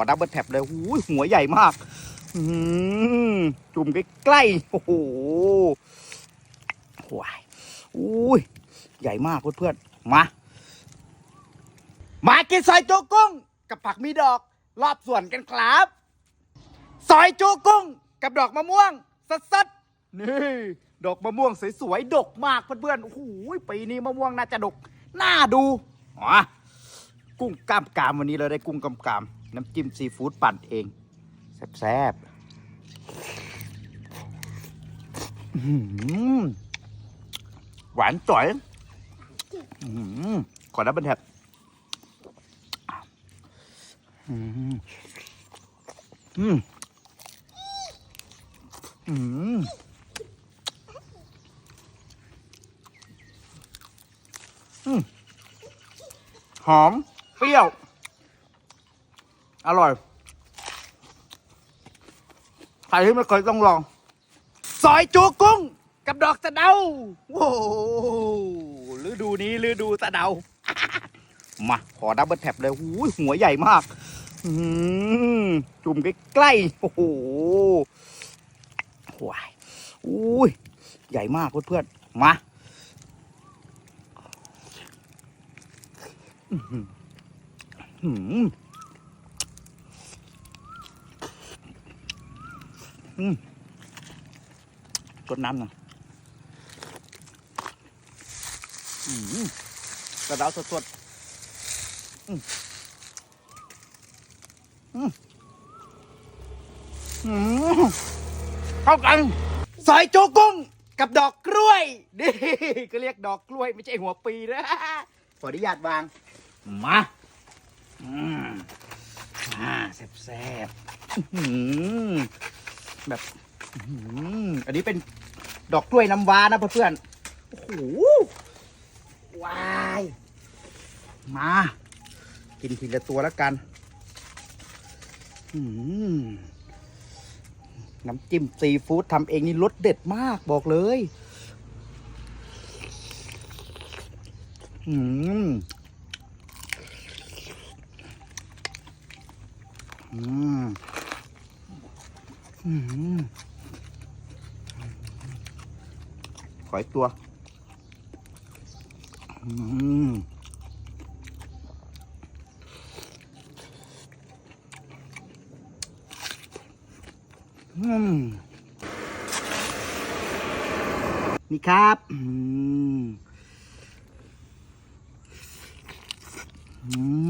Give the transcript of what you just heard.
อดับเบิลแท็บเลยหูยหัวใหญ่มากอืมจุ่มใกล้ๆโอ้โหวายอุ้ยใหญ่มากเพื่อนๆมา มากินซอยจูกุ้ง กับผักมีดอก รอบส่วนกันครับซอยจูกุ้ง กับดอกมะม่วงสดๆนี่ ดอกมะม่วงสวยๆดกมากเพื่อนๆโอ้โหปีนี้มะม่วงน่าจะดกน่าดูอ๋อกุ้งกล้ามกามวันนี้เราได้กุ้งกล้ามกาม น้ำจิ้มซีฟู้ดปั่นเอง แซ่บๆหวานจ่อยอื้อหือขอรับบันแทบอืมอืมอืมหอม เปรี้ยว อร่อย ใครที่ไม่เคยต้องลอง ซอยจูกุ้ง กับดอกสะเดา โอ้โหฤดูนี้ฤดูสะเดา มา ขอดับเบิลแท็บเลยหูหัวใหญ่มากอืมจุ่มใกล้ๆ โอ้โหวายอุ้ย ใหญ่มากเพื่อนๆ มาอื้อหืออื้อหือ กดน้ำหน่อยอืมกระดาวสดๆอืมอืมอืมเข้ากันซอยโจกุ้งกับดอกกล้วยนี่ก็เรียกดอกกล้วยไม่ใช่หัวปีนะขออนุญาตวาง มาอืมอ่าแซ่บๆอื้อหือ แบบอันนี้เป็นดอกกล้วยน้ำว้านะเพื่อนๆ โอ้โหวาย มา กินทีละตัวแล้วกันน้ำจิ้มซีฟู้ดทำเองนี่รสเด็ดมากบอกเลยอืมอืม ขออีกตัวนี่ครับอืม